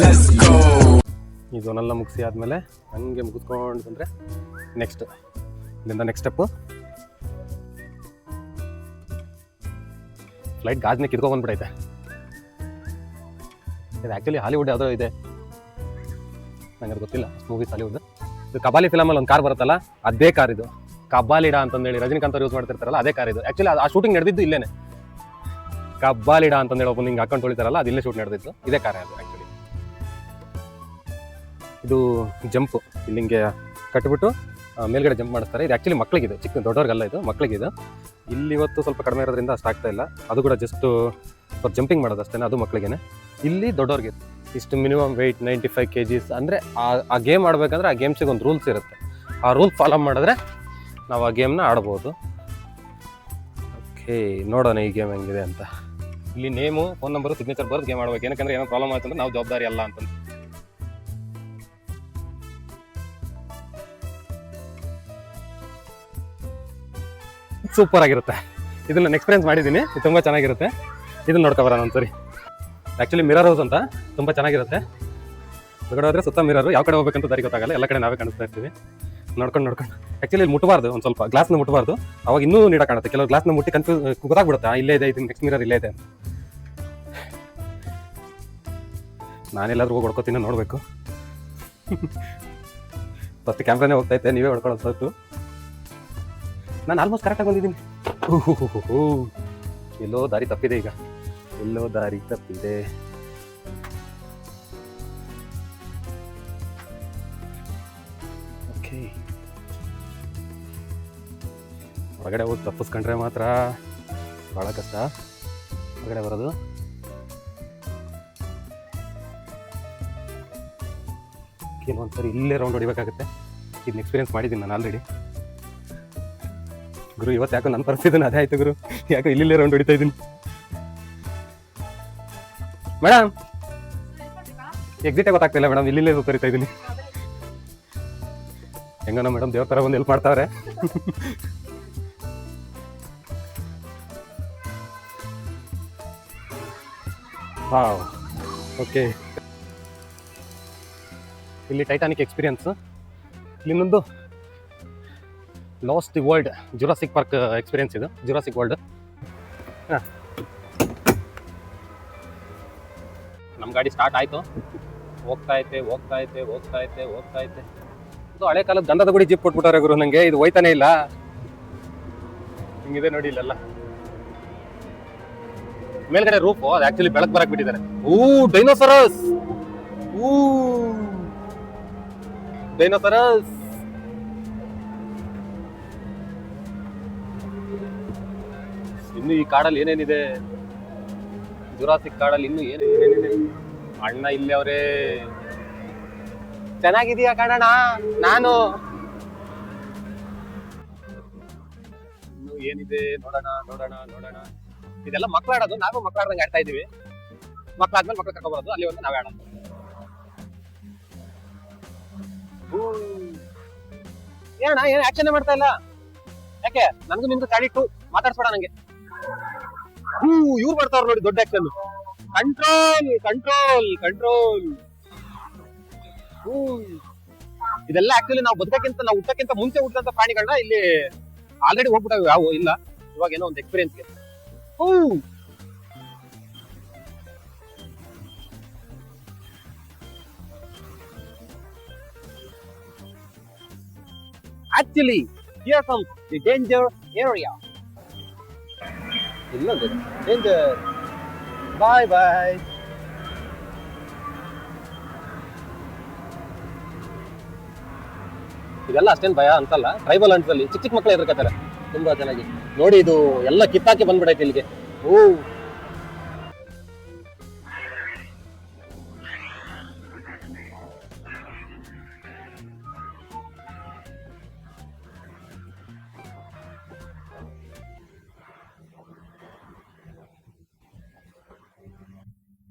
Let's ಗೋ ಈ ಝೋನೆಲ್ಲ ಮುಗಿಸಿ ಆದಮೇಲೆ ಹಂಗೆ ಮುಗಿಸ್ಕೊಂಡು ಬಂದರೆ ನೆಕ್ಸ್ಟ್ ಇಲ್ಲಿಂದ ನೆಕ್ಸ್ಟ್ ಸ್ಟೆಪ್ಪು ಫ್ಲೈಟ್ ಗಾಜ್ನೆ ಕಿತ್ಕೊ ಬಂದ್ಬಿಡೈತೆ. ಇದು ಆ್ಯಕ್ಚುಲಿ ಹಾಲಿವುಡ್ ಯಾವುದೋ ಇದೆ. ನನಗೆ ಗೊತ್ತಿಲ್ಲ ಮೂವೀಸ್ ಹಾಲಿವುಡ್ ಇದು ಕಬಾಲಿ ಫಿಲಮಲ್ಲಿ ಒಂದು ಕಾರ್ ಬರುತ್ತಲ್ಲ, ಅದೇ ಕಾರ್ ಇದು. ಕಬ್ಬಾಲಿಡ ಅಂತಂದೇಳಿ ರಜನಿಕಾಂತ್ ಅವ್ರು ಯೂಸ್ ಮಾಡ್ತಿರ್ತಾರಲ್ಲ, ಅದೇ ಕಾರ್ ಇದು. ಆ್ಯಕ್ಚುಲಿ ಆ ಶೂಟಿಂಗ್ ನಡೆದಿದ್ದು ಇಲ್ಲೇನೆ. ಕಬ್ಬಾಲಿಡ ಅಂತಂದೇಳಿ ಒಬ್ಬ ಹಿಂಗೆ ಹಾಕೊಂಡು ಹೊಳಿತಾರಲ್ಲ ಅದು ಇಲ್ಲೇ ಶೂಟ್ ನಡೆದಿತ್ತು ಇದೇ ಕಾರ್ ಅದು ಆ್ಯಕ್ಚುಲಿ ಇದು ಜಂಪ್, ಇಲ್ಲಿ ಹಿಂಗೆ ಕಟ್ಬಿಟ್ಟು ಮೇಲ್ಗಡೆ ಜಂಪ್ ಮಾಡಿಸ್ತಾರೆ. ಇದು ಆ್ಯಕ್ಚುಲಿ ಮಕ್ಕಳಿಗಿದೆ ಚಿಕ್ಕ, ದೊಡ್ಡವ್ರಿಗಲ್ಲ ಇದು ಮಕ್ಕಳಿಗಿದೆ ಇಲ್ಲಿ ಇವತ್ತು ಸ್ವಲ್ಪ ಕಡಿಮೆ ಇರೋದ್ರಿಂದ ಅಷ್ಟು ಆಗ್ತಾ ಇಲ್ಲ. ಅದು ಕೂಡ ಜಸ್ಟು ಸ್ವಲ್ಪ ಜಂಪಿಂಗ್ ಮಾಡೋದು ಅಷ್ಟೇ ಅದು ಮಕ್ಕಳಿಗೆ ಇಲ್ಲಿ ದೊಡ್ಡವ್ರಿಗೆ ಇಷ್ಟು minimum weight ninety five K Gs ಅಂದರೆ ಆ ಆ ಗೇಮ್ ಆಡಬೇಕಂದ್ರೆ ಆ ಗೇಮ್ಸಿಗೆ ಒಂದು ರೂಲ್ಸ್ ಇರುತ್ತೆ. ಆ ರೂಲ್ ಫಾಲೋ ಮಾಡಿದ್ರೆ ನಾವು ಆ ಗೇಮ್ನ ಆಡ್ಬೋದು. ಓಕೆ ನೋಡೋಣ ಈ ಗೇಮ್ ಹೆಂಗಿದೆ ಅಂತ. ಇಲ್ಲಿ ನೇಮು ಫೋನ್ ನಂಬರು ಸಿಗ್ನೇಚರ್ ಬರೋದು ಗೇಮ್ ಆಡ್ಬೇಕು. ಏನಕ್ಕೆ ಏನೋ ಪ್ರಾಬ್ಲಮ್ ಆಯ್ತು ಅಂದ್ರೆ ನಾವು ಜವಾಬ್ದಾರಿ ಅಲ್ಲ ಅಂತ ಸೂಪರ್ ಆಗಿರುತ್ತೆ. ಇದನ್ನ ಎಕ್ಸ್ಪೀರಿಯನ್ಸ್ ಮಾಡಿದ್ದೀನಿ. ಇದು ತುಂಬ ಚೆನ್ನಾಗಿರುತ್ತೆ. ಇದನ್ನ ನೋಡ್ಕೊಬರೋಣ ಒಂದ್ಸರಿ. ಆ್ಯಕ್ಚುಲಿ ಮಿರರ್ ಹೌಸ್ ಅಂತ ತುಂಬ ಚೆನ್ನಾಗಿರುತ್ತೆ. ಹೊರಗಡೆ ಸುತ್ತ ಮಿರರು ಯಾವ ಕಡೆ ಹೋಗ್ಬೇಕಂತ ದಾರಿ ಗೊತ್ತಾಗಲ್ಲ. ಎಲ್ಲ ಕಡೆ ನಾವೇ ಕಾಣಿಸ್ತಾ ಇರ್ತೀವಿ. ನೋಡ್ಕೊಂಡು ನೋಡ್ಕೊಂಡು. ಆ್ಯಕ್ಚುಲಿ ಮುಟ್ಟಬಾರ್ದು ಒಂದು ಸ್ವಲ್ಪ ಗ್ಲಾಸ್ನ ಮುಟ್ಟಬಾರ್ದು ಅವಾಗ ಇನ್ನೂ ನೀಡ ಕಾಣುತ್ತೆ. ಕೆಲವು ಗ್ಲಾಸ್ನ ಮುಟ್ಟಿ ಕನ್ಫ್ಯೂಸ್ ಗೊತ್ತಾಗ್ಬಿಡುತ್ತೆ? ಇಲ್ಲೇ ಇದೆ, ಇದು ನೆಕ್ಸ್ಟ್ ಮಿರರ್ ಇಲ್ಲೇ ಇದೆ ನಾನೆಲ್ಲಾದ್ರೂ ಹೋಗಿ ಹೊಡ್ಕೋತೀನಿ, ನೋಡಬೇಕು. ಫಸ್ಟ್ ಕ್ಯಾಮ್ರಾನೇ ಹೋಗ್ತಾ ಇದ್ದೆ, ನೀವೇ ಹೊಡ್ಕೊಳ್ಳೋದು ನಾನು ಆಲ್ಮೋಸ್ಟ್ ಕರೆಕ್ಟಾಗಿ ಬಂದಿದ್ದೀನಿ. ಎಲ್ಲೋ ದಾರಿ ತಪ್ಪಿದೆ ಈಗ. ಎಲ್ಲೋ ದಾರಿ ತಪ್ಪಿದೆ. ಓಕೆ ಹೊರಗಡೆ ಹೋಗಿ ತಪ್ಪಿಸ್ಕೊಂಡ್ರೆ ಮಾತ್ರ ಭಾಳ ಕಷ್ಟ. ಹೊರಗಡೆ ಬರೋದು? ಕೆಲವೊಂದ್ಸರಿ ಇಲ್ಲೇ ರೌಂಡ್ ಹೊಡಿಬೇಕಾಗುತ್ತೆ. ಇದನ್ನ ಎಕ್ಸ್ಪೀರಿಯನ್ಸ್ ಮಾಡಿದ್ದೀನಿ ನಾನು ಆಲ್ರೆಡಿ ಗುರು, ಇವತ್ತು ಯಾಕೋ ನನ್ನ ಪರಿಸ್ಥಿತಿ ಅದೇ ಆಯ್ತು ಗುರು. ಯಾಕೋ ಇಲ್ಲಿಲ್ಲೇ ರೌಂಡ್ ಹೊಡಿತಾ ಇದ್ದೀನಿ. ಮೇಡಮ್ ಎಕ್ಸಿಟೇ ಗೊತ್ತಾಗ್ತಿಲ್ಲ ಮೇಡಮ್ ಇಲ್ಲಿ ಕರಿತಾ ಇದ್ದೀನಿ. ಹೆಂಗನ ಮೇಡಮ್ ದೇವ್ರ ಥರ ಬಂದು ಹೆಲ್ಪ್ ಮಾಡ್ತಾವ್ರೆ. ಹಾಂ ಓಕೆ ಇಲ್ಲಿ Titanic experience ಇಲ್ಲಿಂದೊಂದು lost the world Jurassic park experience ಇದು ಜುರಾಸಿಕ್ ವರ್ಲ್ಡ್ ನಮ್ಮ ಗಾಡಿ ಸ್ಟಾರ್ಟ್ ಆಯಿತು. ಹೋಗ್ತಾ ಐತೆ ಹೋಗ್ತಾ ಐತೆ ಹೋಗ್ತಾ ಐತೆ ಹೋಗ್ತಾ ಐತೆ. ಇದು ಹಳೆ ಕಾಲದ ಗಂಧದ ಗುಡಿ ಜೀಪ್ ಕೊಟ್ಬಿಟ್ಟಾರೆ ಗುರು ನನಗೆ ಇದು ಹೋಯ್ತಾನೆ ಇಲ್ಲ. ಹಿಂಗಿದೆ ನೋಡಿ ಇಲ್ಲೆಲ್ಲ. ಮೇಲ್ಗಡೆ ರೂಪು ಅದು ಆಕ್ಚುಲಿ ಬೆಳಕ್ ಬರಕ್ ಬಿಟ್ಟಿದ್ದಾರೆ. ಊ ಡೈನೋಸರಸ್ ಊ. ಡೈನೋಸರಸ್ ಇನ್ನು ಈ ಕಾಡಲ್ಲಿ ಏನೇನಿದೆ? ಜುರಾಸಿಕ್ ಕಾಡಲ್ಲಿ ಇನ್ನು ಏನು ಏನೇನಿದೆ? ಅಣ್ಣ ಇಲ್ಲಿ ಅವರೇ ಚೆನ್ನಾಗಿದೀಯಾ ಕಣಣ್ಣ? ನಾನು. ಇನ್ನು ಏನಿದೆ? ನೋಡೋಣ ನೋಡೋಣ ನೋಡೋಣ ಇದೆಲ್ಲ ಮಕ್ಳು ಆಡೋದು. ನಾವು ಮಕ್ಳು ಆಡ್ದಂಗೆ ಆಡ್ತಾ ಇದೀವಿ ಮಕ್ಳು ಕರ್ಕೊಂಡ್ ಬರೋದು ಅಲ್ಲಿ ಒಂದು ನಾವೇ ಆಡೋದು. ಏನಣ್ಣ, ಏನು ಆಕ್ಷನ್ ಮಾಡ್ತಾ ಇಲ್ಲ? ಯಾಕೆ? ನನ್ಗೂ ನಿಮ್ದು ಕಾಡಿಟ್ಟು. ಮಾತಾಡ್ಸ್ಬೇಡ ನಂಗೆ. ಹೂ, ಇವ್ರು ಮಾಡ್ತಾವ್ರ ನೋಡಿ ದೊಡ್ಡ ಆಕ್ಷನ್ ಕಂಟ್ರೋಲ್ ಕಂಟ್ರೋಲ್ ಕಂಟ್ರೋಲ್ ಇದೆಲ್ಲ ಆಕ್ಚುಲಿ ನಾವು ಬದುಕಕ್ಕಿಂತ, ನಾವು ಹುಟ್ಟಕ್ಕಿಂತ ಮುಂಚೆ ಹುಟ್ಟಂತ ಪ್ರಾಣಿಗಳನ್ನ ಇಲ್ಲಿ ಆಲ್ರೆಡಿ ಹೋಗ್ಬಿಟ್ಟಾಗ ಯಾವ ಇಲ್ಲ. ಇವಾಗ ಏನೋ ಒಂದು ಎಕ್ಸ್ಪೀರಿಯನ್ಸ್ಗೆ ಹೂ. Actually here comes the danger area ಇಲ್ಲೊಂದು the ಬಾಯ್ ಬಾಯ್ ಇದೆಲ್ಲ ಅಷ್ಟೇನ್ ಭಯ ಅಂತಲ್ಲ. ಟ್ರೈಬಲ್ ಅಲ್ಲಿ ಚಿಕ್ಕ ಚಿಕ್ಕ ಮಕ್ಕಳು ಎದುರ್ಕತ್ತಾರೆ ತುಂಬಾ ಚೆನ್ನಾಗಿ. ನೋಡಿ ಇದು ಎಲ್ಲ ಕಿತ್ತಾಕಿ ಬಂದ್ಬಿಡೈತೆ ಇಲ್ಲಿಗೆ. ಓ.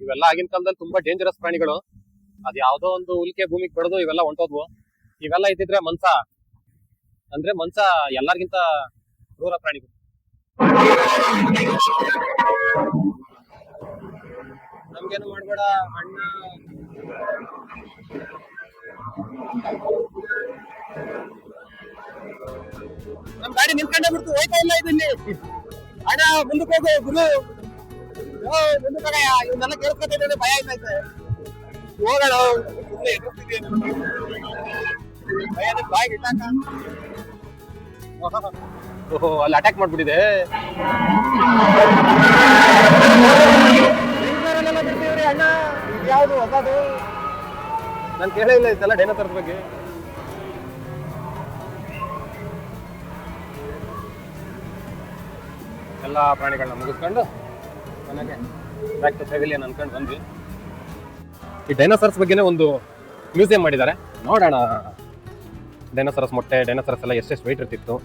ಇವೆಲ್ಲ ಆಗಿನ ಕಾಲದಲ್ಲಿ ತುಂಬಾ ಡೇಂಜರಸ್ ಪ್ರಾಣಿಗಳು. ಅದ್ ಯಾವ್ದೋ ಒಂದು ಉಲ್ಕೆ ಭೂಮಿಗೆ ಬಡದು ಇವೆಲ್ಲ ಹೊಂಟೋದ್ವು. ಇವೆಲ್ಲ ಇದ್ದಿದ್ರೆ ಮನ್ಸ, ಅಂದ್ರೆ ಮನ್ಸ ಎಲ್ಲಾರ್ಗಿಂತ ಕ್ರೂರ ಪ್ರಾಣಿಗಳು. ನಮ್ಗೇನು ಮಾಡ್ಬೇಡ, ಅಣ್ಣ. ನಮ್ ಗಾಡಿ ನಿಂತ್ಕೊಂಡೇ ಬಿಡ್ತು, ಹೋಯ್ತಾ ಇಲ್ಲ ಇದಲ್ಲಿ ಅಣ್ಣ, ಮುಂದಕ್ಕೆ ಹೋಗು, ಗುರು. ಇವನ್ನೆಲ್ಲ ಕೇಳ್ಕೊತಿದ್ರೆ ಭಯ ಆಯ್ತೈತೆ ಹೋಗೋಣ? ಭಯ ಬಾಯಿಗೆ ಇಟ್ಟಾಕ ಓಹೋ ಅಲ್ಲಿ ಅಟ್ಯಾಕ್ ಮಾಡ್ಬಿಟ್ಟಿದೆ. ಅಣ್ಣ. ಯಾವುದು ಹೊಸದು? ನಾನು ಕೇಳೇ ಇಲ್ಲ ಇದೆಲ್ಲ ತರದ ಬಗ್ಗೆ. ಎಲ್ಲ ಪ್ರಾಣಿಗಳನ್ನ ಮುಗಿಸ್ಕೊಂಡು ಬ್ಯಾಕ್ ಟು ಪೆವಿಲಿಯನ್ ಅನ್ಕೊಂಡು ಬಂದ್ವಿ. ಈ ಡೈನೋಸರ್ಸ್ ಬಗ್ಗೆನೇ ಒಂದು ಮ್ಯೂಸಿಯಂ ಮಾಡಿದ್ದಾರೆ. ನೋಡೋಣ. ಡೈನೋಸರಸ್ ಮೊಟ್ಟೆ ಡೈನೋಸರಸ್ ಎಲ್ಲ ಎಷ್ಟೆಷ್ಟು ವೆಯ್ಟ್ ಇರ್ತಿತ್ತು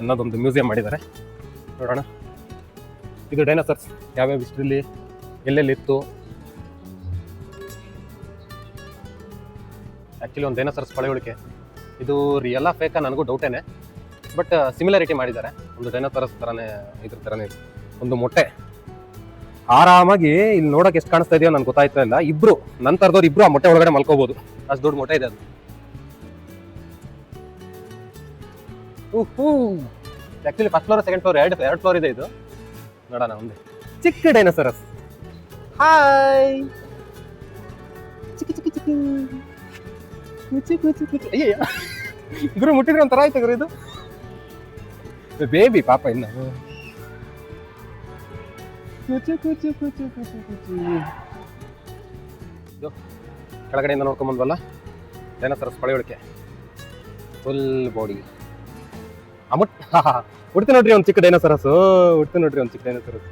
ಅನ್ನೋದೊಂದು ಮ್ಯೂಸಿಯಂ ಮಾಡಿದ್ದಾರೆ. ನೋಡೋಣ. ಇದು ಡೈನೋಸರ್ಸ್ ಯಾವ್ಯಾವ ಇಷ್ಟರಲ್ಲಿ ಎಲ್ಲೆಲ್ಲಿ ಇತ್ತು? ಆ್ಯಕ್ಚುಲಿ ಒಂದು ಡೈನೋಸರ್ಸ್ ಪಳೆಯುಳಿಕೆ ಇದು ರಿಯಲ್ಲ ಫೇಕಾ ನನಗೂ ಡೌಟೇನೆ ಬಟ್ ಸಿಮಿಲಾರಿಟಿ ಮಾಡಿದ್ದಾರೆ. ಒಂದು ಡೈನೋಸರಸ್ ಥರನೇ ಇದ್ರ ಥರನೇ. ಒಂದು ಮೊಟ್ಟೆ. ಆರಾಮಾಗಿ ಇಲ್ಲಿ ನೋಡಕ್ಕೆ ಎಷ್ಟು ಕಾಣಿಸ್ತಾ ಇದೆಯೋ ನನ್ಗೆ ಗೊತ್ತಾಯ್ತಾ ಇಲ್ಲ. ಇಬ್ರು ನಂತರದವ್ರು ಇಬ್ರು ಆ ಮೊಟ್ಟೆ ಒಳಗಡೆ ಮಲ್ಕೋಬಹುದು ಅಷ್ಟು ದೊಡ್ಡ ಮೊಟ್ಟೆ ಇದೆ ಅದು. Actually first floor second floor ಎರಡು ಎರಡು ಫ್ಲೋರ್ ಇದೆ ಇದು. ನೋಡೋಣ ಒಂದೇ. ಚಿಕ್ಕ ಡೈನೋಸರಸ್ ಹಾಯ್ ಚಿಕ್ಕ ಚಿಕ್ಕ ಚಿಕ್ಕ. ಗುರು ಮುಟ್ಟಿದ್ರೆ ಒಂಥರ ಆಯ್ತು ಗುರು ಇದು? ಬೇಬಿ ಪಾಪ ಇನ್ನು. ಇದು ಕೆಳಗಡೆಯಿಂದ ನೋಡ್ಕೊಂಬಂದ್ವಲ್ಲ ಡೈನೋಸರಸ್ ಪಳೆಯೊಳಕೆ ಫುಲ್ ಬಾಡಿ ಅಮುಟ್ ಹುಡ್ತು ನೋಡ್ರಿ ಒಂದು ಚಿಕ್ಕ ಡೈನೋಸರಸ್ ಹುಡ್ತು ನೋಡ್ರಿ ಒಂದು ಚಿಕ್ಕ ಡೈನೋಸರಸ್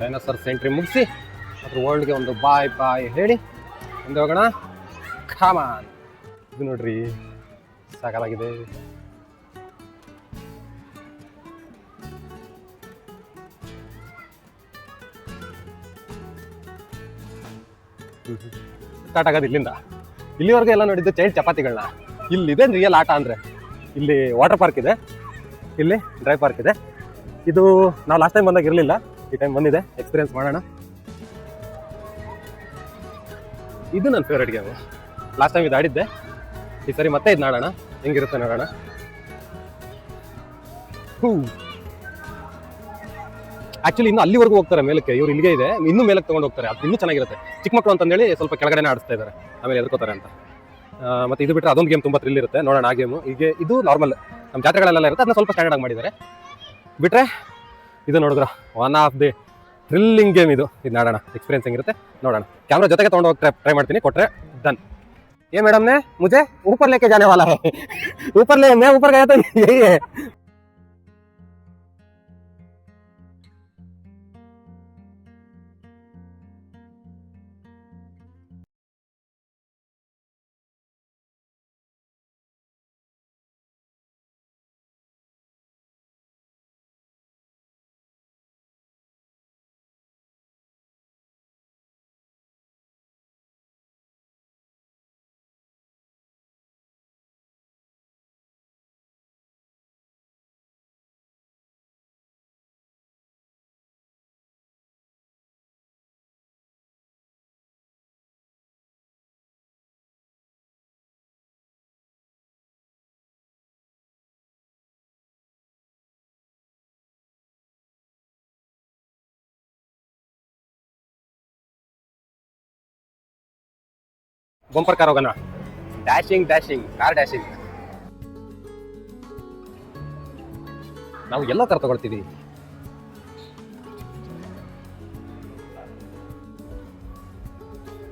ಡೈನೋಸರ್ಸ್ ಎಂಟ್ರಿ ಮುಗಿಸಿ, ಅದ್ರ ವರ್ಲ್ಡ್ಗೆ ಒಂದು ಬಾಯ್ ಬಾಯ್ ಹೇಳಿ. ಮುಂದೆ ಹೋಗೋಣ. ಖಾಮಾನ್ ಇದು ನೋಡ್ರಿ ಸಾಕಾಗಿದೆ ಸ್ಟಾರ್ಟ್ ಆಗೋದು ಇಲ್ಲಿಂದ ಇಲ್ಲಿವರೆಗೂ ಎಲ್ಲ ನೋಡಿದ್ದು ಚೈಲ್ಡ್ ಚಪಾತಿಗಳನ್ನ. ಇಲ್ಲಿದೆ ರಿಯಲ್ ಆಟ ಅಂದರೆ. ಇಲ್ಲಿ ವಾಟರ್ ಪಾರ್ಕ್ ಇದೆ. ಇಲ್ಲಿ ಡ್ರೈ ಪಾರ್ಕ್ ಇದೆ. ಇದು ನಾವು ಲಾಸ್ಟ್ ಟೈಮ್ ಬಂದಾಗ ಇರಲಿಲ್ಲ. ಈ ಟೈಮ್ ಬಂದಿದೆ. ಎಕ್ಸ್ಪೀರಿಯನ್ಸ್ ಮಾಡೋಣ. ಇದು ನನ್ನ ಫೇವ್ರೇಟ್ ಗೇಮು ಲಾಸ್ಟ್ ಟೈಮ್ ಇದು ಆಡಿದ್ದೆ. ಈ ಸರಿ ಮತ್ತೆ ಇದು ನೋಡೋಣ ಹೆಂಗಿರುತ್ತೆ ನೋಡೋಣ. ಹೂ ಆಕ್ಚುಲಿ ಇನ್ನು ಅಲ್ಲಿವರೆಗೂ ಹೋಗ್ತಾರೆ ಮೇಲಕ್ಕೆ. ಇವ್ರು ಇಲ್ಲಿಗೆ ಇದೆ. ಇನ್ನೂ ಮೇಲಕ್ಕೆ ತೊಗೊಂಡು ಹೋಗ್ತಾರೆ. ಅದು ಇನ್ನೂ ಚೆನ್ನಾಗಿರುತ್ತೆ. ಚಿಕ್ಕ ಮಕ್ಕಳು ಅಂತಂದೇಳಿ ಸ್ವಲ್ಪ ಕೆಳಗಡೆ ಆಡಿಸ್ತಾ ಇದ್ದಾರೆ ಆಮೇಲೆ ಎದ್ಕೋತಾರೆ ಅಂತ. ಮತ್ತೆ ಇದು ಬಿಟ್ಟರೆ ಅದೊಂದು ಗೇಮ್ ತುಂಬ ಥ್ರಿಲ್ ಇರುತ್ತೆ. ನೋಡೋಣ ಆ ಗೇಮು ಹೀಗೆ ಇದು ನಾರ್ಮಲ್ ನಮ್ಮ ಜಾತ್ರೆಗಳೆಲ್ಲ ಇರುತ್ತೆ. ಅದನ್ನ ಸ್ವಲ್ಪ ಸ್ಟ್ಯಾಂಡರ್ಡ್ ಆಗಿ ಮಾಡಿದ್ದಾರೆ. ಬಿಟ್ಟರೆ ಇದು ನೋಡಿದ್ರ? One of the thrilling game ಇದು. ಇದು ನೋಡೋಣ. ಎಕ್ಸ್ಪೀರಿಯನ್ಸ್ ಹೆಂಗಿರುತ್ತೆ? ನೋಡೋಣ. ಕ್ಯಾಮ್ರಾ ಜೊತೆಗೆ ತೊಗೊಂಡು ಹೋಗ್ತಾರೆ ಟ್ರೈ ಮಾಡ್ತೀನಿ. ಕೊಟ್ಟರೆ ಡನ್ ಏ ಮೇಡಮ್ನೇ ಮುಜೆ? ಊಪರ್ ಲೇಕೆ ಜಾನೆ ವಾಲ ಉಪರ್ ಲೇ ಮೇ ಊಪರ್ ಬಂಪರ್ ಕಾರ್ ಹೋಗೋಣ. ಡ್ಯಾಶಿಂಗ್ ಡ್ಯಾಶಿಂಗ್ ಕಾರ್ ಡ್ಯಾಶಿಂಗ್ ನಾವು ಎಲ್ಲ ತರ ತಗೊಳ್ತೀವಿ.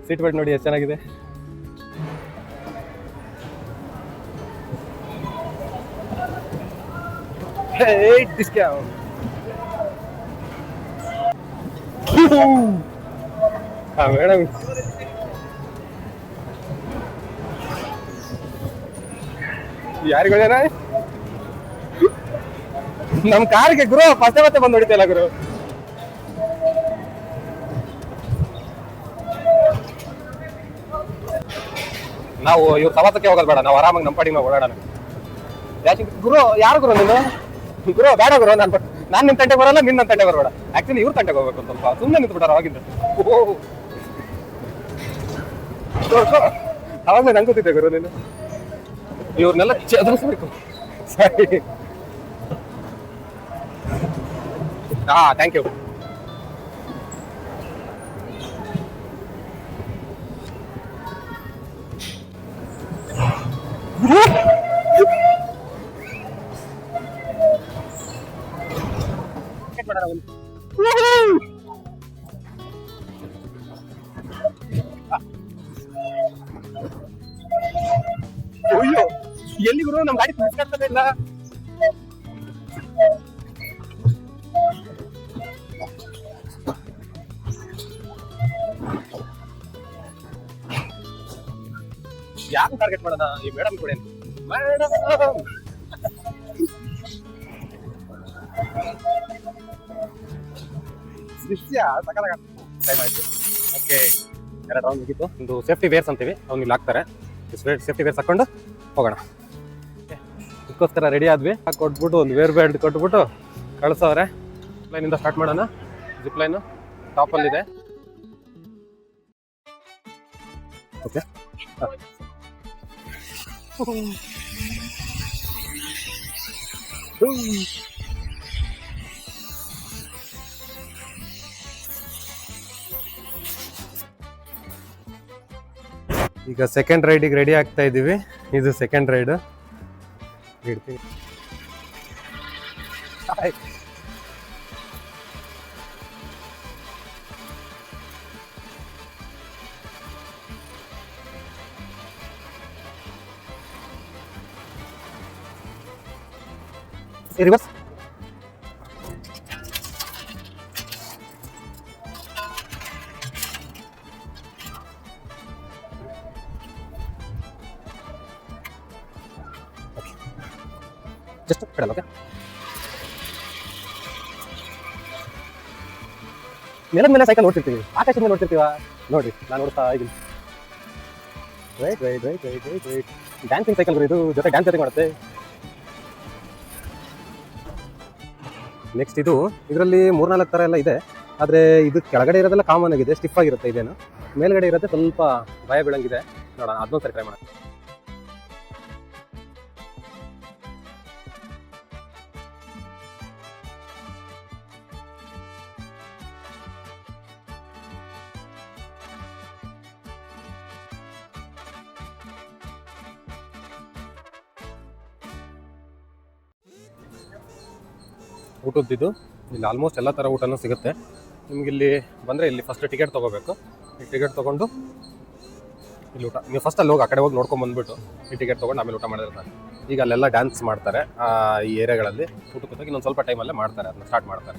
ಸೀಟ್ ಬೆಲ್ಟ್ ನೋಡಿ, ಎಷ್ಟು ಚೆನ್ನಾಗಿದೆ? ಡಿಸ್ಕೌಂಟ್ ಮೇಡಮ್ ಯಾರಿಗೋದೇನ ನಮ್ ಕಾರಿಗೆ ಗುರು ಮತ್ತೆ ಮತ್ತೆ ಬಂದು ಹೊಡಿತಲ್ಲ ಗುರು. ನಾವು ಇವ್ರ ಸವಾಸಕ್ಕೆ ಹೋಗೋದು ಬೇಡ, ನಾವು ಆರಾಮಾಗಿ ನಮ್ಮ ಪಾಡಿಗೆ ನಾವು ಓಡಾಡೋಣ. ಯಾಕೆ ಗುರು, ಯಾರು ಗುರು ನೀನು? ಗುರು, ಬೇಡ ಗುರು, ನಾನು ನಾನ್ ನಿನ್ ತಂಟೆ ಬರಲ್ಲ ನಿನ್ನ ತಂಟೆ ಬರಬೇಡ. ಆಕ್ಚುಲಿ ಇವ್ರ ತಂಟೆಗೆ ಹೋಗ್ಬೇಕು ಸ್ವಲ್ಪ. ಸುಮ್ಮನೆ ನಿಂತ್ಬಿಟ್ಟಾರ ಅವಾಗಿಂದ. ಓ ಅವಾಗ ನಂಗೆ ಗೊತ್ತಿದ್ದೆ ಗುರು ನೀನು. ಇವ್ರನ್ನೆಲ್ಲ ಚದರಿಸ್ಬೇಕು ಸರಿ ಹಾ ಥ್ಯಾಂಕ್ ಯು ಅಯ್ಯೋ ತಿಳ್ಸ್ಕೊಳ್ತದೆ ಇಲ್ಲ ಯಾರು ಟಾರ್ಗೆಟ್ ಮಾಡೋಣ? ಈ ಮೇಡಮ್ ಕೂಡ ಮೇಡಮ್ ದೃಶ್ಯ ಸಕಲ ಟೈಮ್ ಆಯ್ತು. ಓಕೆ ಎರಡು ರೌಂಡ್ ಮುಗಿತು. ಒಂದು ಸೇಫ್ಟಿ ವೇರ್ಸ್ ಅಂತೀವಿ. ಅವ್ನಿಗೆ ಹಾಕ್ತಾರೆ ಸೇಫ್ಟಿ ವೇರ್ಸ್ ಹಾಕೊಂಡು ಹೋಗೋಣ. ಇದಕ್ಕೋಸ್ಕರ ರೆಡಿ ಆದ್ವಿ. ಕೊಟ್ಬಿಟ್ಟು ಒಂದು ವೇರ್ ಬ್ಯಾಂಡ್ ಕೊಟ್ಬಿಟ್ಟು ಕಳ್ಸವ್ರೆ. ಲೈನಿಂದ ಸ್ಟಾರ್ಟ್ ಮಾಡೋಣ. ಜಿಪ್ ಲೈನ್ ಟಾಪಲ್ಲಿದೆ ಓಕೆ ಈಗ ಸೆಕೆಂಡ್ ರೈಡಿಗೆ ರೆಡಿ ಆಗ್ತಾ ಇದ್ದೀವಿ ಇದು ಸೆಕೆಂಡ್ ರೈಡ್ ಇಡ್ತೀನಿ ಹಾಯ್. ನೆಲದ ಮೇಲೆ ಸೈಕಲ್ ನೋಡ್ತಿರ್ತೀವಿ ಆಕಾಶದ ಮೇಲೆ ನೋಡ್ತಿರ್ತೀವ ನೋಡಿ, ನಾನು ನೋಡ್ತಾ ಇದ್ದೀನಿ right right right right right right dancing cycle ಇದು, ಜೊತೆ ಡ್ಯಾನ್ಸ್ ಜೊತೆ ಮಾಡುತ್ತೆ. ನೆಕ್ಸ್ಟ್ ಇದು, ಇದರಲ್ಲಿ ಮೂರ್ನಾಲ್ಕು ಥರ ಎಲ್ಲ ಇದೆ. ಆದರೆ ಇದು ಕೆಳಗಡೆ ಇರೋದೆಲ್ಲ ಕಾಮನ್ ಆಗಿದೆ ಸ್ಟಿಫ್ ಆಗಿರುತ್ತೆ ಇದೇನು. ಮೇಲ್ಗಡೆ ಇರೋದೇ ಸ್ವಲ್ಪ ಭಯ ಬೀಳಂಗಿದೆ. ನೋಡೋಣ ಅದನ್ನೊಂದು ಸರಿ ಟ್ರೈ ಮಾಡೋಣ. ಊಟದ್ದಿದ್ದು ಇಲ್ಲಿ ಆಲ್ಮೋಸ್ಟ್ ಎಲ್ಲ ಥರ ಊಟನೂ ಸಿಗುತ್ತೆ. ನಿಮ್ಗೆ ಇಲ್ಲಿ ಬಂದರೆ ಇಲ್ಲಿ ಫಸ್ಟ್ ಟಿಕೆಟ್ ತೊಗೋಬೇಕು. ಈ ಟಿಕೆಟ್ ತೊಗೊಂಡು ಇಲ್ಲಿ ಊಟ. ನೀವು ಫಸ್ಟ್ ಅಲ್ಲಿ ಹೋಗಿ ಆ ಕಡೆ ಹೋಗಿ ನೋಡ್ಕೊಂಡು ಬಂದ್ಬಿಟ್ಟು ಈ ಟಿಕೆಟ್ ತೊಗೊಂಡು ಆಮೇಲೆ ಊಟ ಮಾಡಿರ್ತಾರೆ ಈಗ ಅಲ್ಲೆಲ್ಲ ಡ್ಯಾನ್ಸ್ ಮಾಡ್ತಾರೆ ಈ ಏರಿಯಾಗಳಲ್ಲಿ ಊಟಕ್ಕೆ ಇನ್ನೊಂದು ಸ್ವಲ್ಪ ಟೈಮಲ್ಲೇ ಮಾಡ್ತಾರೆ ಅದನ್ನ ಸ್ಟಾರ್ಟ್ ಮಾಡ್ತಾರೆ.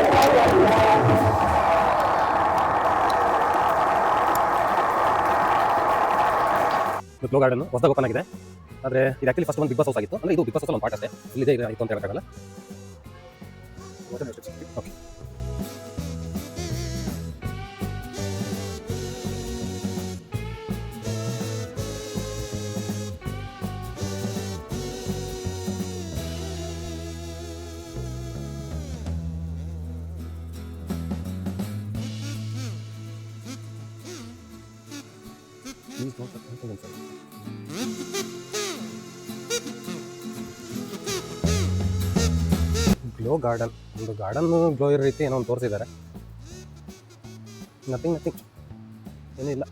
ಫ್ಲೋ ಗಾರ್ಡನ್ ಹೊಸದಾಗ ಓಪನ್ ಆಗಿದೆ. ಆದರೆ ಇದು ಆಕ್ಚುಲಿ ಫಸ್ಟ್ ಒಂದು ಬಿಗ್ ಬಾಸ್ ಹೌಸ್ ಆಗಿತ್ತು. ಅಂದರೆ ಇದು ಬಿಗ್ ಬಾಸ್ ಒಂದು ಪಾರ್ಟ್ ಅಷ್ಟೇ. ಇಲ್ಲಿದೆ ಇದು ಅಂತ ಹೇಳೋಕ್ಕಾಗಲ್ಲ ಓಕೆ ಗ್ಲೋ ಗಾರ್ಡನ್ ಒಂದು ಗಾರ್ಡನ್ ಗ್ಲೋ ಇರೋ ರೀತಿ ಏನೋ ಒಂದು ತೋರಿಸಿದ್ದಾರೆ. ನಥಿಂಗ್ ನಥಿಂಗ್ ಏನೂ ಇಲ್ಲ.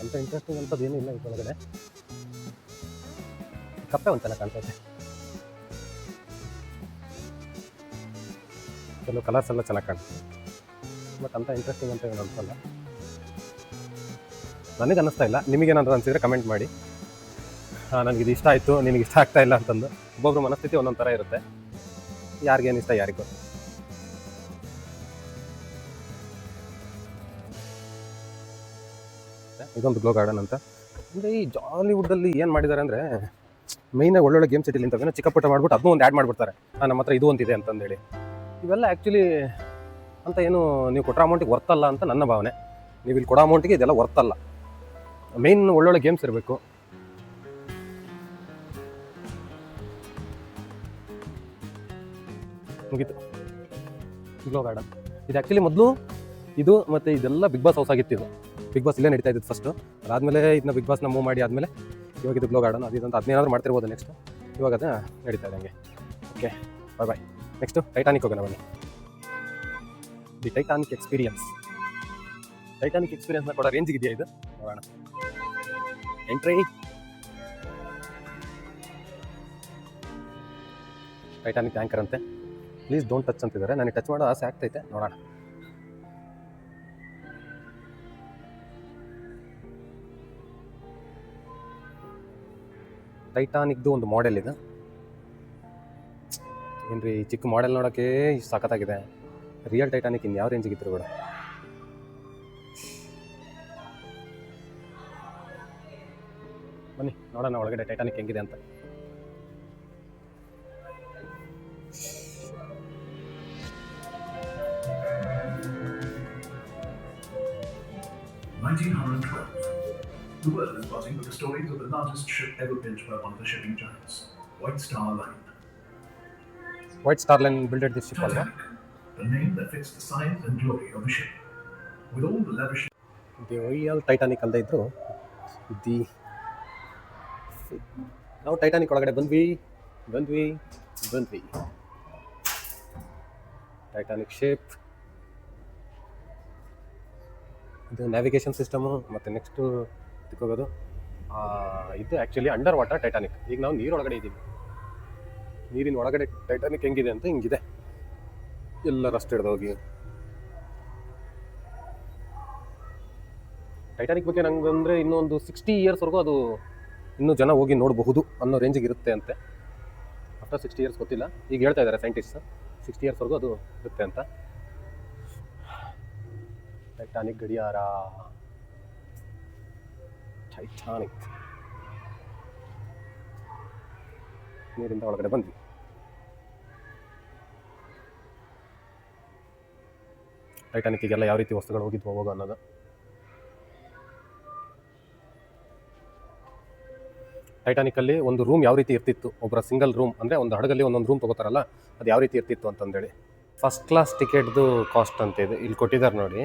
ಅಂತ ಇಂಟ್ರೆಸ್ಟಿಂಗ್ ಅಂಥದ್ದು ಏನೂ ಇಲ್ಲ ಇದ್ರೊಳಗಡೆ. ಕಪ್ಪೆ ಒಂದ್ಸಲ ಕಾಣ್ತೈತೆ ಕೆಲವು ಕಲರ್ಸ್ ಎಲ್ಲ ಚೆನ್ನಾಗಿ ಕಾಣ್ತದೆ ಬಟ್ ಅಂತ ಇಂಟ್ರೆಸ್ಟಿಂಗ್ ಅಂತ ಏನು ಅನ್ಸಲ್ಲ ನನಗೆ ಅನ್ನಿಸ್ತಾ ಇಲ್ಲ. ನಿಮಗೇನಾದರೂ ಅನಿಸಿದ್ರೆ ಕಮೆಂಟ್ ಮಾಡಿ. ನನಗೆ ಇದು ಇಷ್ಟ ಆಯಿತು. ನಿನಗೆ ಇಷ್ಟ ಆಗ್ತಾ ಇಲ್ಲ ಅಂತಂದು. ಒಬ್ಬೊಬ್ರು ಮನಸ್ಥಿತಿ ಒಂದೊಂದು ಥರ ಇರುತ್ತೆ. ಯಾರಿಗೇನು ಇಷ್ಟ ಯಾರಿಗೂ ಗೊತ್ತು. ಇದೊಂದು ಗ್ಲೋ ಗಾರ್ಡನ್ ಅಂತ. ಅಂದರೆ ಈ ಜಾಲಿವುಡ್ಡಲ್ಲಿ ಏನು ಮಾಡಿದ್ದಾರೆ ಅಂದರೆ ಮೈನಾಗಿ ಒಳ್ಳೊಳ್ಳೆ ಗೇಮ್ ಸಿಟಿಲಿ ಅಂತ ಚಿಕ್ಕ ಪುಟ್ಟ ಮಾಡ್ಬಿಟ್ಟು ಅದನ್ನೂ ಒಂದು ಆ್ಯಡ್ ಮಾಡಿಬಿಡ್ತಾರೆ. ನಮ್ಮ ಹತ್ರ ಇದು ಒಂದಿದೆ ಅಂತಂದೇಳಿ. ಇವೆಲ್ಲ ಆ್ಯಕ್ಚುಲಿ ಅಂತ ಏನು ನೀವು ಕೊಟ್ಟರೆ ಅಮೌಂಟಿಗೆ ವರ್ತಲ್ಲ ಅಂತ ನನ್ನ ಭಾವನೆ. ನೀವು ಇಲ್ಲಿ ಕೊಡೋ ಅಮೌಂಟಿಗೆ ಇದೆಲ್ಲ ವರ್ತಲ್ಲ ಮೇಯ್ನ್ ಒಳ್ಳೊಳ್ಳೆ ಗೇಮ್ಸ್ ಇರಬೇಕು. ಮುಗೀತು. ಗ್ಲೋ ಗಾರ್ಡನ್ ಇದು ಆ್ಯಕ್ಚುಲಿ ಮೊದಲು ಇದು ಮತ್ತು ಇದೆಲ್ಲ ಬಿಗ್ ಬಾಸ್ ಹೌಸ್ ಆಗಿತ್ತು ಇದು. ಬಿಗ್ ಬಾಸ್ ಇಲ್ಲೇ ನಡೀತಾ ಇದ್ದು ಫಸ್ಟು ಅದಾದಮೇಲೆ ಇದನ್ನ ಬಿಗ್ ಬಾಸ್ನ ಮೂವ್ ಮಾಡಿ ಆದಮೇಲೆ ಇವಾಗ ಇದು ಗ್ಲೋ ಗಾರ್ಡನ್ ಅದು ಇದಂತ ಅದನ್ನೇನಾದ್ರೂ ಮಾಡ್ತಿರ್ಬೋದು ನೆಕ್ಸ್ಟ್ ಇವಾಗ ಅದು ನಡೀತಾ ಇದೆ ಹಂಗೆ. Okay bye bye next Titanic ಹೋಗೋಣ ಬನ್ನಿ. ದಿ ಟೈಟಾನಿಕ್ ಎಕ್ಸ್ಪೀರಿಯನ್ಸ್ ಟೈಟಾನಿಕ್ ಎಕ್ಸ್ಪೀರಿಯನ್ಸ್ನ ಕೂಡ ರೇಂಜಿಗೆ ಇದೆಯಾ ಇದು? ನೋಡೋಣ. ಎಂಟ್ರಿ ಟೈಟಾನಿಕ್ ಆ್ಯಂಕರ್ ಅಂತೆ. ಪ್ಲೀಸ್ ಡೋಂಟ್ ಟಚ್ ಅಂತಿದ್ದಾರೆ ನನಗೆ ಟಚ್ ಮಾಡೋ ಆಸೆ ಆಗ್ತೈತೆ ನೋಡೋಣ. ಟೈಟಾನಿಕ್ದು ಒಂದು ಮಾಡೆಲ್ ಇದು. ಏನು ರೀ ಚಿಕ್ಕ ಮಾಡೆಲ್ ನೋಡೋಕ್ಕೆ ಸಖತ್ತಾಗಿದೆ. ರಿಯಲ್ ಟೈಟಾನಿಕ್ ಇನ್ನು ಯಾವ ರೇಂಜಿಗೆ ಇದ್ರು ಕೂಡ. ಬನ್ನಿ, ನೋಡೋಣ ಒಳಗಡೆ ಟೈಟಾನಿಕ್ ಹೆಂಗಿದೆ ಅಂತ. Nineteen hundred twelve. The world is buzzing with the stories of the largest ship ever built by one of the shipping giants, White Star Line. White Star Line builded this ship ಅಲ್ವಾ Titanic, the name that fits the size and glory of the ship. With all the lavish the real Titanic ಅಲ್ಲದೆ ಇದ್ರು the ನಾವು Titanic ಒಳಗಡೆ ಬಂದ್ವಿ ಬಂದ್ವಿ ಬಂದ್ವಿ Titanic shape ಇದು navigation system ಮತ್ತು ನೆಕ್ಸ್ಟು ಹೋಗೋದು ಇದು ಆ್ಯಕ್ಚುಲಿ ಅಂಡರ್ ವಾಟರ್ ಟೈಟಾನಿಕ್ ಈಗ ನಾವು ನೀರೊಳಗಡೆ ಇದ್ದೀವಿ. ನೀರಿನ ಒಳಗಡೆ ಟೈಟಾನಿಕ್ ಹೆಂಗಿದೆ ಅಂತ ಹಿಂಗಿದೆ. ಎಲ್ಲ ರಸ್ಟ್ ಹಿಡ್ದೋಗಿ ಟೈಟಾನಿಕ್ ಬಗ್ಗೆ ನಂಗೆ ಅಂದರೆ ಇನ್ನೊಂದು ಸಿಕ್ಸ್ಟಿ ಇಯರ್ಸ್ವರೆಗೂ ಅದು ಇನ್ನೂ ಜನ ಹೋಗಿ ನೋಡಬಹುದು ಅನ್ನೋ ರೇಂಜಿಗೆ ಇರುತ್ತೆ ಅಂತೆ. ಆಫ್ಟರ್ ಸಿಕ್ಸ್ಟಿ ಇಯರ್ಸ್ ಗೊತ್ತಿಲ್ಲ. ಈಗ ಹೇಳ್ತಾ ಇದ್ದಾರೆ ಸೈಂಟಿಸ್ಟ್ ಸಿಕ್ಸ್ಟಿ ಇಯರ್ಸ್ವರೆಗೂ ಅದು ಇರುತ್ತೆ ಅಂತ. ಟೈಟಾನಿಕ್ ಗಡಿಯಾರ. ಟೈಟಾನಿಕ್ ನೀರಿಂದ ಒಳಗಡೆ ಬಂದ್ವಿ. ಟೈಟಾನಿಕ್ಗೆಲ್ಲ ಯಾವ ರೀತಿ ವಸ್ತುಗಳು ಹೋಗಿದ್ವು ಹೋಗೋ ಅನ್ನೋದು. ಟೈಟಾನಿಕಲ್ಲಿ ಒಂದು ರೂಮ್ ಯಾವ ರೀತಿ ಇರ್ತಿತ್ತು? ಒಬ್ಬರ ಸಿಂಗಲ್ ರೂಮ್ ಅಂದರೆ ಒಂದು ಹಡಗಲ್ಲಿ ಒಂದೊಂದು ರೂಮ್ ತಗೋತಾರಲ್ಲ, ಅದು ಯಾವ ರೀತಿ ಇರ್ತಿತ್ತು ಅಂತಂದೇಳಿ. ಫಸ್ಟ್ ಕ್ಲಾಸ್ ಟಿಕೆಟ್ದು ಕಾಸ್ಟ್ ಅಂತ ಇದೆ. ಇಲ್ಲಿ ಕೊಟ್ಟಿದ್ದಾರೆ ನೋಡಿ.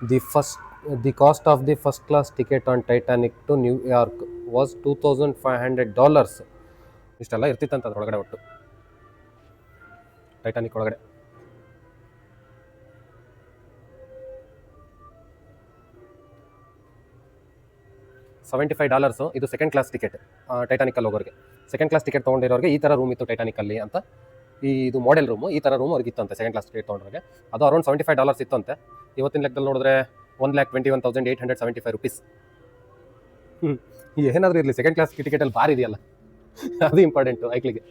The first the cost of the first class ticket on Titanic to New York was two thousand five hundred dollars ಇಷ್ಟೆಲ್ಲ ಇರ್ತಿತ್ತಂತ ಅದ್ರೊಳಗಡೆ ಒಟ್ಟು. ಟೈಟಾನಿಕ್ ಒಳಗಡೆ. ಸೆವೆಂಟಿ ಫೈವ್ ಡಾಲರ್ಸು ಇದು ಸೆಕೆಂಡ್ ಕ್ಲಾಸ್ ಟಿಕೆಟ್ ಟೈಟಾನಿಕಲ್ಲಿ ಹೋಗೋರಿಗೆ. ಸೆಕೆಂಡ್ ಕ್ಲಾಸ್ ಟಿಕೆಟ್ ತೊಗೊಂಡಿರೋರಿಗೆ ಈ ಥರ ರೂಮ್ ಇತ್ತು ಟೈಟಾನಿಕಲ್ಲಿ ಅಂತ ಈ ಇದು ಮಾಡೆಲ್ ರೂಮು ಈ ಥರ ರೂಮ್ ಅವ್ರಿಗೆ ಇತ್ತಂತೆ ಸೆಕೆಂಡ್ ಕ್ಲಾಸ್ ಟಿಕೆಟ್ ತೊಗೊಂಡ್ರಿಗೆ. ಅದು ಅರೌಂಡ್ ಸೆವೆಂಟಿ ಫೈವ್ ಡಾಲರ್ಸ್ ಇತ್ತಂತೆ. ಇವತ್ತಿನ ಲೆಕ್ಕದಲ್ಲಿ ನೋಡಿದ್ರೆ one lakh twenty one thousand eight hundred seventy five rupees ಹ್ಞೂ ಏನಾದರೂ ಇರಲಿ ಸೆಕೆಂಡ್ ಕ್ಲಾಸ್ ಟಿಕೆಟಲ್ಲಿ ಬಾರ್ ಇದೆಯಲ್ಲ? ಅದು ಇಂಪಾರ್ಟೆಂಟು ಐಕ್ಲಿಗೆ.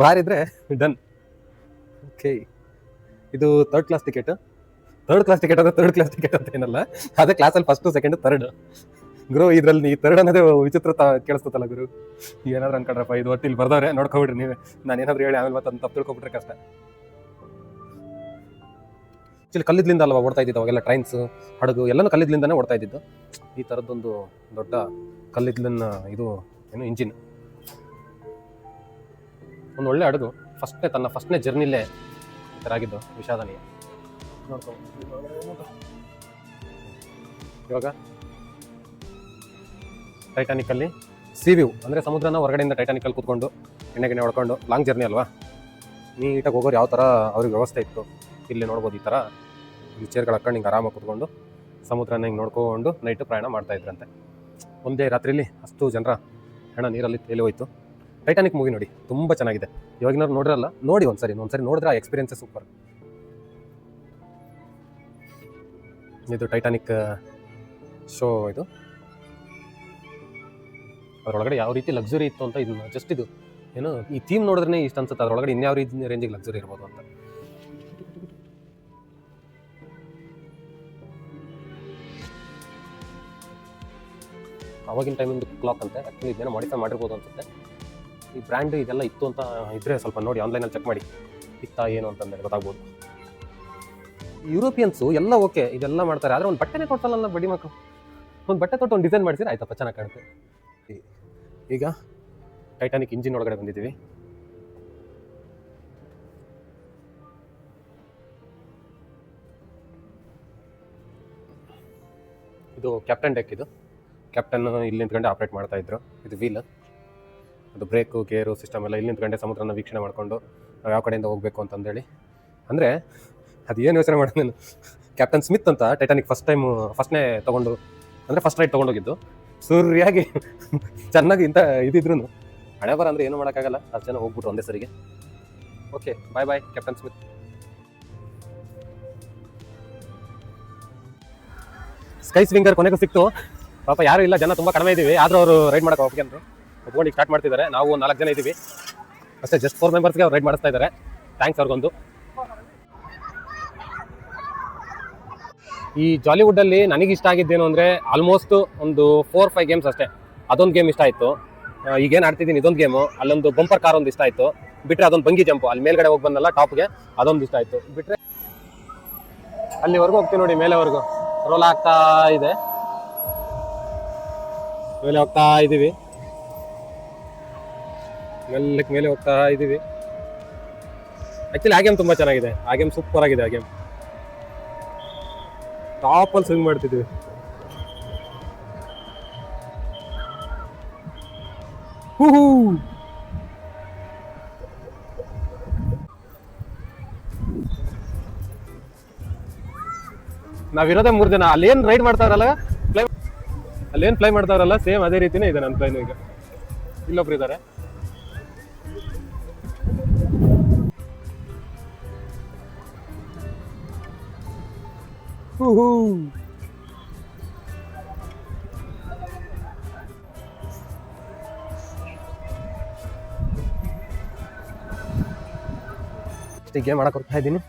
ಬಾರ್ ಇದ್ರೆ ಡನ್ ಓಕೆ ಇದು third class ticket third class ticket ಅಂದರೆ ತರ್ಡ್ ಕ್ಲಾಸ್ ಟಿಕೆಟ್ ಅಂತ ಏನಲ್ಲ? ಅದೇ ಕ್ಲಾಸಲ್ಲಿ ಫಸ್ಟು ಸೆಕೆಂಡ್ ತರ್ಡ್ ಗುರು, ಇದ್ರಲ್ಲಿ ಈ ತರ್ಡ್ ಅನ್ನೋದೇ ವಿಚಿತ್ರ ಕೇಳಿಸ್ತಲ್ಲ ಗುರು. ಏನಾದ್ರು ಅನ್ಕೊಂಡ್ರಪ್ಪ, ಇದು ಒಟ್ಟು ಇಲ್ಲಿ ಬರ್ದವ್ರೆ, ನೋಡ್ಕೊಬಿಡ್ರಿ ನೀವೇ. ನಾನು ಏನಾದ್ರು ಹೇಳಿ, ಆಮೇಲೆ ಮತ್ತೆ ತಪ್ಪು ತಿಳ್ಕೊಬಿಟ್ರೆ ಕಷ್ಟ. ಇಲ್ಲಿ ಕಲ್ಲಿದ್ಲಿಂದ ಅಲ್ವಾ ಓಡ್ತಾ ಇದ್ದಿದ್ದು ಅವಾಗೆಲ್ಲ ಟ್ರೈನ್ಸ್ ಹಡಗು, ಎಲ್ಲನೂ ಕಲ್ಲಿದ್ಲಿಂದನೇ ಓಡ್ತಾ ಇದ್ದಿದ್ದು. ಈ ಥರದ್ದೊಂದು ದೊಡ್ಡ ಕಲ್ಲಿದ್ಲಿನ ಇದು, ಏನು ಇಂಜಿನ್ ಒಂದು ಒಳ್ಳೆ ಹಡಗು ಫಸ್ಟ್ನೇ ತನ್ನ ಫಸ್ಟ್ನೇ ಜರ್ನಿಲೇ ಈ ಥರ ಆಗಿದ್ದು ವಿಷಾದನೀಯ. ನೋಡ್ಕೊ. ಇವಾಗ? ಟೈಟಾನಿಕಲ್ಲಿ ಸಿ ವ್ಯೂ ಅಂದರೆ ಸಮುದ್ರನ ಹೊರಗಡೆಯಿಂದ ಟೈಟಾನಿಕಲ್ಲಿ ಕೂತ್ಕೊಂಡು ಎಣ್ಣೆ ಗಿಣ್ಣೆ ಹೊಡ್ಕೊಂಡು ಲಾಂಗ್ ಜರ್ನಿ ಅಲ್ವಾ? ನೀಟಾಗಿ ಹೋಗೋರು ಯಾವ ಥರ ಅವ್ರಿಗೆ ವ್ಯವಸ್ಥೆ ಇತ್ತು, ಇಲ್ಲಿ ನೋಡ್ಬೋದು ಈ ಥರ ಈ ಚೇರ್ಗಳು ಹಾಕೊಂಡು ಹಿಂಗೆ ಆರಾಮಾಗಿ ಕೂತ್ಕೊಂಡು, ಸಮುದ್ರನ ಹಿಂಗೆ ನೋಡ್ಕೊಂಡು ನೈಟು ಪ್ರಯಾಣ ಮಾಡ್ತಾ ಇದ್ರಂತೆ. ಒಂದೇ ರಾತ್ರಿಲಿ ಅಷ್ಟು ಜನರ ಹೆಣ ನೀರಲ್ಲಿ ತೇಲಿ ಹೋಯ್ತು. ಟೈಟಾನಿಕ್ ಮೂವಿ ನೋಡಿ, ತುಂಬ ಚೆನ್ನಾಗಿದೆ. ಇವಾಗಿನವ್ರು ನೋಡಿರಲ್ಲ, ನೋಡಿ ಒಂದ್ಸರಿ ಒಂದ್ಸರಿ ನೋಡಿದ್ರೆ ಆ ಎಕ್ಸ್ಪೀರಿಯನ್ಸೇ ಸೂಪರ್. ಇದು ಟೈಟಾನಿಕ್ ಶೋ ಇದು. ಅದರೊಳಗಡೆ ಯಾವ ರೀತಿ ಲಕ್ಸುರಿ ಇತ್ತು ಅಂತ ಇದನ್ನ ಜಸ್ಟ್ ಇದು ಏನು ಈ ಥೀಮ್ ನೋಡಿದ್ರೆ ಇಷ್ಟ ಅನ್ಸುತ್ತೆ. ಅದರೊಳಗಡೆ ಇನ್ಯಾವ ರೀತಿ ರೇಂಜಿಗೆ ಲಕ್ಸುರಿ ಇರ್ಬೋದು ಅಂತ. ಅವಾಗಿನ ಟೈಮಿಂದು ಕ್ಲಾಕ್ ಅಂತೆ. ಆ್ಯಕ್ಚುಲಿ ಇದೇನೋ ಮಾಡಿಫೈ ಮಾಡಿರ್ಬೋದು ಅನ್ಸುತ್ತೆ. ಈ ಬ್ರ್ಯಾಂಡ್ ಇದೆಲ್ಲ ಇತ್ತು ಅಂತ ಇದ್ರೆ ಸ್ವಲ್ಪ ನೋಡಿ ಆನ್ಲೈನಲ್ಲಿ ಚೆಕ್ ಮಾಡಿ. ಇತ್ತಾ ಏನು ಅಂತಂದರೆ ಗೊತ್ತಾಗ್ಬೋದು. ಯುರೋಪಿಯನ್ಸು ಎಲ್ಲ ಓಕೆ ಇದೆಲ್ಲ ಮಾಡ್ತಾರೆ. ಆದರೆ ಒಂದು ಬಟ್ಟೆನೇ ಕೊಡ್ಸಲ್ಲ ಬಡಿ ಮಕ್ಕಳು ಒಂದು ಬಟ್ಟೆ ತೊಟ್ಟು ಒಂದು ಡಿಸೈನ್ ಮಾಡಿಸಿದ್ರೆ ಆಯ್ತಪ್ಪ, ಚೆನ್ನಾಗಿ ಕಾಣುತ್ತೆ. ಈಗ ಟೈಟಾನಿಕ್ ಇಂಜಿನ್ ಒಳಗಡೆ ಬಂದಿದ್ದೀವಿ. ಇದು ಕ್ಯಾಪ್ಟನ್ ಡೆಕ್ ಇದು. ಕ್ಯಾಪ್ಟನ್ ಇಲ್ಲಿ ನಿಂತ್ಕೊಂಡೆ ಆಪ್ರೇಟ್ ಮಾಡ್ತಾ ಇದ್ರು. ಇದು ವೀಲ್ ಅದು ಬ್ರೇಕು ಗೇರು ಸಿಸ್ಟಮ್ ಎಲ್ಲ ಇಲ್ಲಿ ನಿಂತ್ಕೊಂಡೆ ಸಮುದ್ರನ ವೀಕ್ಷಣೆ ಮಾಡಿಕೊಂಡು ನಾವು ಯಾವ ಕಡೆಯಿಂದ ಹೋಗಬೇಕು ಅಂತಂದೇಳಿ. ಅಂದರೆ ಅದು ಏನು ಯೋಚನೆ ಮಾಡೋದು ನಾನು ಕ್ಯಾಪ್ಟನ್ ಸ್ಮಿತ್ ಅಂತ ಟೈಟಾನಿಕ್ ಫಸ್ಟ್ ಟೈಮ್ ಫಸ್ಟ್ನೇ ತೊಗೊಂಡು, ಅಂದರೆ ಫಸ್ಟ್ ರೈಡ್ ತೊಗೊಂಡೋಗಿದ್ದು. ಸೂರ್ಯಾಗಿ ಚೆನ್ನಾಗಿ ಇಂಥ ಇದಿದ್ರು ಹಣೆ ಬರ ಅಂದರೆ ಏನು ಮಾಡೋಕ್ಕಾಗಲ್ಲ. ಅಷ್ಟು ಜನ ಹೋಗ್ಬಿಟ್ಟು ಒಂದೇ ಸರಿಗೆ. Okay bye bye captain Smith sky swinger ಕೊನೆಗೂ ಸಿಕ್ತು. ಪಾಪ ಯಾರು ಇಲ್ಲ, ಜನ ತುಂಬ ಕಡಿಮೆ ಇದ್ದೀವಿ. ಆದರೂ ಅವರು ರೈಡ್ ಮಾಡೋಕೆ ಹೋಗಿ ಅಂದರು. ಒಪ್ಕೊಂಡು ಸ್ಟಾರ್ಟ್ ಮಾಡ್ತಿದ್ದಾರೆ. ನಾವು ನಾಲ್ಕು ಜನ ಇದ್ದೀವಿ ಅಷ್ಟೇ ಜಸ್ಟ್ ಫೋರ್ ಮೆಂಬರ್ಸ್ಗೆ ಅವ್ರು ರೈಡ್ ಮಾಡಿಸ್ತಾ ಇದ್ದಾರೆ. ಥ್ಯಾಂಕ್ಸ್ ಅವ್ರಿಗೊಂದು. ಈ ಜಾಲಿವುಡ್ಡಲ್ಲಿ ನನಗೆ ಇಷ್ಟ ಆಗಿದ್ದೇನು ಅಂದರೆ ಆಲ್ಮೋಸ್ಟ್ ಒಂದು ಫೋರ್ ಫೈವ್ ಗೇಮ್ಸ್ ಅಷ್ಟೇ. ಅದೊಂದು ಗೇಮ್ ಇಷ್ಟ ಆಯಿತು. ಈಗೇನು ಆಡ್ತಿದ್ದೀನಿ, ಇದೊಂದು ಗೇಮು ಅಲ್ಲೊಂದು ಬಂಪರ್ ಕಾರ್ ಒಂದು ಇಷ್ಟ ಆಯಿತು. ಬಿಟ್ಟರೆ ಅದೊಂದು ಬಂಗಿ ಜಂಪು ಅಲ್ಲಿ ಮೇಲ್ಗಡೆ ಹೋಗಿ ಬಂದಲ್ಲ ಟಾಪ್ಗೆ ಅದೊಂದು ಇಷ್ಟ ಆಯಿತು. ಬಿಟ್ಟರೆ ಅಲ್ಲಿವರೆಗೂ ಹೋಗ್ತೀವಿ ನೋಡಿ, ಮೇಲೆವರೆಗೂ. ರೋಲ್ ಆಗ್ತಾ ಇದೆ. ಮೇಲೆ ಹೋಗ್ತಾ ಇದ್ದೀವಿ ಮೆಲ್ಲಕ್ಕೆ ಮೇಲೆ ಹೋಗ್ತಾ ಇದ್ದೀವಿ ಆ್ಯಕ್ಚುಲಿ ಆ ಗೇಮ್ ತುಂಬ ಚೆನ್ನಾಗಿದೆ. ಆ ಗೇಮ್ ಸೂಪರ್ ಆಗಿದೆ, ಆ ಗೇಮ್ ಟಾಪಲ್ಲಿ ಸ್ವಿಂಗ್ ಮಾಡ್ತಿದ್ವಿ. ಹೂ ನಾವಿರೋದೇ ಮೂರು ಜನ. ಅಲ್ಲೇನು ರೈಡ್ ಮಾಡ್ತಾರಲ್ಲ ಫ್ಲೈ ಅಲ್ಲೇನು ಫ್ಲೈ ಮಾಡ್ತಾರಲ್ಲ ಸೇಮ್ ಅದೇ ರೀತಿನೇ ಇದೆ ನನ್ನ ಪ್ಲೈನು ಈಗ. ಇಲ್ಲೊಬ್ರು ಇದ್ದಾರೆ ಹೂಹೂ ಗೇಮ್ ಮಾಡಕ್ಕೆ ಹೋಗ್ತಾ ಇದ್ದೀನಿ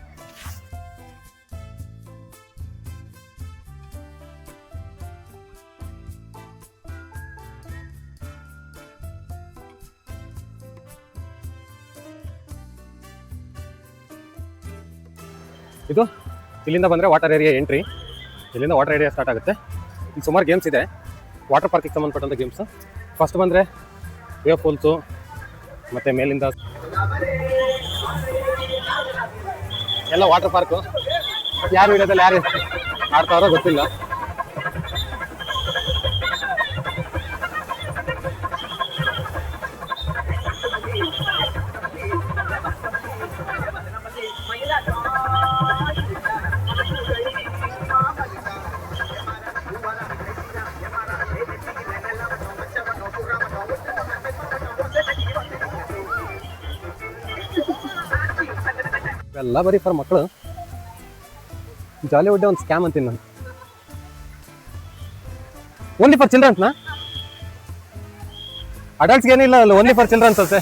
ಇಲ್ಲಿಂದ ಬಂದರೆ ವಾಟರ್ ಏರಿಯಾ ಎಂಟ್ರಿ ಇಲ್ಲಿಂದ ವಾಟರ್ ಏರಿಯಾ ಸ್ಟಾರ್ಟ್ ಆಗುತ್ತೆ. ಇಲ್ಲಿ ಸುಮಾರು ಗೇಮ್ಸ್ ಇದೆ. ವಾಟರ್ ಪಾರ್ಕಿಗೆ ಸಂಬಂಧಪಟ್ಟಂಥ ಗೇಮ್ಸು ಫಸ್ಟ್ ಬಂದರೆ ವೇವ್ ಫೋಲ್ಸು ಮತ್ತು ಮೇಲಿಂದ ಎಲ್ಲ ವಾಟರ್ ಪಾರ್ಕು ಯಾರು ಇಡೋದಲ್ಲಿ ಯಾರು ಆಡ್ತಾರೋ ಗೊತ್ತಿಲ್ಲ. ಎಲ್ಲ ಬರೀ ಫಾರ್ ಮಕ್ಕಳು ಜಾಲಿವುಡ್ ಒಂದು ಸ್ಕ್ಯಾಮ್ ಅಂತೀನಿ ನಾನು. ಓನ್ಲಿ ಫಾರ್ ಅಡಲ್ಟ್ಸ್ಗೆ ಏನಿಲ್ಲ ಅಲ್ಲ ಓನ್ಲಿ ಫಾರ್ ಚಿಲ್ಡ್ರನ್ಸ್ ಅಷ್ಟೇ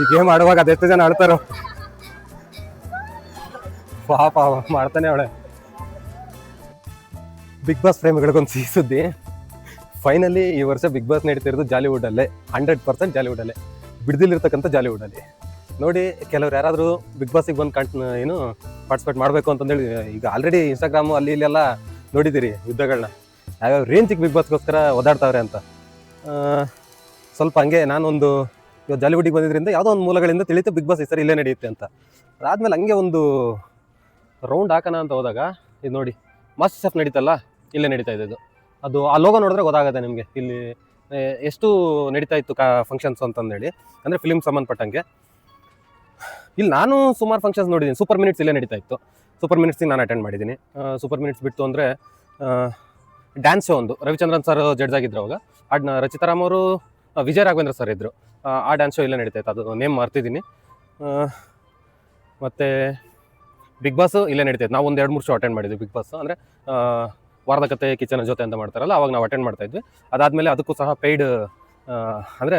ಈ ಗೇಮ್ ಆಡುವಾಗ ಅದೆಷ್ಟು ಜನ ಆಡ್ತಾರೋ? ಪಾಪ ಮಾಡ್ತಾನೆ ಅವಳೆ. ಬಿಗ್ ಬಾಸ್ ಪ್ರೇಮಿಗಳಿಗೊಂದು ಸಿಹಿ ಸುದ್ದಿ. ಫೈನಲಿ ಈ ವರ್ಷ ಬಿಗ್ ಬಾಸ್ ನಡೀತಿರೋದು ಜಾಲಿವುಡ್ ಅಲ್ಲೇ. ಹಂಡ್ರೆಡ್ ಪರ್ಸೆಂಟ್ ಜಾಲಿವುಡಲ್ಲೇ ಬಿಡ್ದಿಲ್ಲಿರ್ತಕ್ಕಂಥ ಜಾಲಿವುಡ್ ಅಲ್ಲಿ. ನೋಡಿ, ಕೆಲವ್ರು ಯಾರಾದರೂ ಬಿಗ್ ಬಾಸಿಗೆ ಬಂದು ಕಂಟ್ ಏನು ಪಾರ್ಟಿಸಿಪೇಟ್ ಮಾಡಬೇಕು ಅಂತಂದೇಳಿ, ಈಗ ಆಲ್ರೆಡಿ ಇನ್ಸ್ಟಾಗ್ರಾಮು ಅಲ್ಲಿ ಇಲ್ಲೆಲ್ಲ ನೋಡಿದ್ದೀರಿ ಯುದ್ಧಗಳನ್ನ ಯಾವ್ಯಾವ ರೇಂಜಿಗೆ ಬಿಗ್ ಬಾಸ್ಗೋಸ್ಕರ ಓದಾಡ್ತಾವ್ರೆ ಅಂತ. ಸ್ವಲ್ಪ ಹಂಗೆ ನಾನೊಂದು ಇವತ್ತು ಜಾಲಿವುಡ್ಡಿಗೆ ಬಂದಿದ್ದರಿಂದ ಯಾವುದೋ ಒಂದು ಮೂಲಗಳಿಂದ ತಿಳಿತು ಬಿಗ್ ಬಾಸ್ ಈ ಸರಿ ಇಲ್ಲೇ ನಡೆಯುತ್ತೆ ಅಂತ. ಅದಾದಮೇಲೆ ಹಂಗೆ ಒಂದು ರೌಂಡ್ ಹಾಕೋಣ ಅಂತ ಹೋದಾಗ, ಇದು ನೋಡಿ ಮಾಸ್ಟರ್ ಸೆಫ್ ನಡೀತಲ್ಲ? ಇಲ್ಲೇ ನಡೀತಾ ಇದೆ ಇದು ಅದು ಆ ಲೋಗೋ ನೋಡಿದ್ರೆ ಗೊತ್ತಾಗುತ್ತೆ ನಿಮಗೆ. ಇಲ್ಲಿ ಎಷ್ಟು ನಡೀತಾ ಇತ್ತು ಕಾ ಫಂಕ್ಷನ್ಸ್ ಅಂತಂದೇಳಿ. ಅಂದರೆ ಫಿಲಿಮ್ ಸಂಬಂಧಪಟ್ಟಂಗೆ. ಇಲ್ಲಿ ನಾನು ಸುಮಾರು ಫಂಕ್ಷನ್ಸ್ ನೋಡಿದ್ದೀನಿ. ಸೂಪರ್ ಮಿನಿಟ್ಸ್ ಇಲ್ಲೇ ನಡೀತಾ ಇತ್ತು. ಸೂಪರ್ ಮಿನಿಟ್ಸಿಗೆ ನಾನು ಅಟೆಂಡ್ ಮಾಡಿದ್ದೀನಿ. ಸೂಪರ್ ಮಿನಿಟ್ಸ್ ಬಿಟ್ಟು ಅಂದರೆ ಡ್ಯಾನ್ಸ್ ಶೋ ಒಂದು. ರವಿಚಂದ್ರನ್ ಸರ್ ಜಡ್ಜ್ ಆಗಿದ್ರು ಅವಾಗ. ಅಡ್ ರಚಿತಾರಾಮ್ ಅವರು ವಿಜಯ ರಾಘವೇಂದ್ರ ಸರ್ ಇದ್ದರು ಆ ಡ್ಯಾನ್ಸ್ ಶೋ ಇಲ್ಲೇ ನಡೀತಾ ಇತ್ತು. ಅದು ನೇಮ್ ಮರ್ತಿದ್ದೀನಿ. ಮತ್ತು ಬಿಗ್ ಬಾಸ್ ಇಲ್ಲೇ ನಡೀತಾ ಇತ್ತು. ನಾವು ಒಂದು ಎರಡು ಮೂರು ಶೋ ಅಟೆಂಡ್ ಮಾಡಿದ್ವಿ ಬಿಗ್ ಬಾಸ್ ಅಂದರೆ ವಾರದ ಕತೆ ಕಿಚನ್ ಜೊತೆ ಅಂತ ಮಾಡ್ತಾರಲ್ಲ ಅವಾಗ ನಾವು ಅಟೆಂಡ್ ಮಾಡ್ತಾ ಇದ್ವಿ. ಅದಾದಮೇಲೆ ಅದಕ್ಕೂ ಸಹ ಪೇಯ್ಡ್ ಅಂದರೆ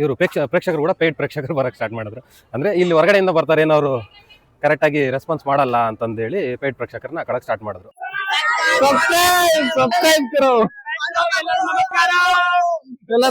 ಇವರು ಪ್ರೇಕ್ಷ ಪ್ರೇಕ್ಷಕರು ಕೂಡ ಪೇಯ್ಡ್ ಪ್ರೇಕ್ಷಕರು ಬರೋಕ್ಕೆ ಸ್ಟಾರ್ಟ್ ಮಾಡಿದ್ರು. ಅಂದರೆ ಇಲ್ಲಿ ಹೊರಗಡೆಯಿಂದ ಬರ್ತಾರೆ ಏನಾದ್ರು ಅವರು ಕರೆಕ್ಟಾಗಿ ರೆಸ್ಪಾನ್ಸ್ ಮಾಡಲ್ಲ ಅಂತಂದೇಳಿ ಪೇಯ್ಡ್ ಪ್ರೇಕ್ಷಕರನ್ನ ಕಳಕ್ಕೆ ಸ್ಟಾರ್ಟ್ ಮಾಡಿದ್ರು. De la